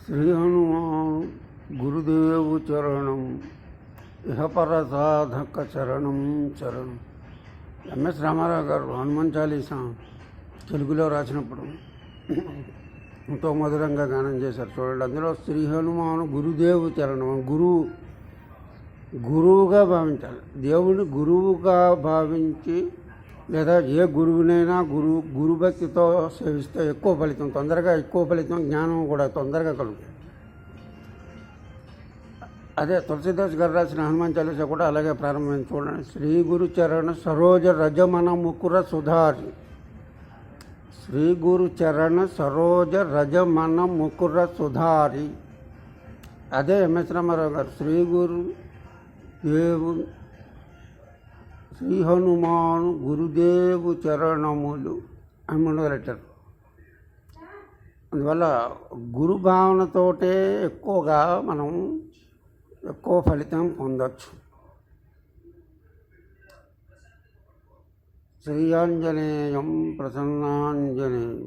శ్రీ హనుమాన్ గురుదేవు చరణం ఇహపర సాధక చరణం. చరణం ఎంఎస్ రామారావు గారు హనుమాన్ చాలీసా తెలుగులో రాసినప్పుడు ఎంతో మధురంగా గానం చేశారు చూడండి. అందులో శ్రీ హనుమాను గురుదేవు చరణం గురువు గురువుగా భావించాలి. దేవుని గురువుగా భావించి లేదా ఏ గురువునైనా గురువు గురుభక్తితో సేవిస్తే ఎక్కువ ఫలితం తొందరగా ఎక్కువ ఫలితం జ్ఞానం కూడా తొందరగా కలుగుతుంది. అదే తులసిదాస్ గారు రాసిన హనుమాన్ చాలీసా కూడా అలాగే ప్రారంభమైంది చూడండి. శ్రీ గురు చరణ సరోజ రజమన ముకుర సుధారి. శ్రీ గురు చరణ సరోజ రజమన ముకుర సుధారి. అదే ఎంఎస్ రామారావు గారు శ్రీ గురు దేవు శ్రీ హనుమాను గురుదేవు చరణములు అని మొదలెట్టారు అందువల్ల గురు భావనతోటే ఎక్కువగా మనం ఎక్కువ ఫలితం పొందొచ్చు. శ్రీయాంజనేయం ప్రసన్నాంజనేయం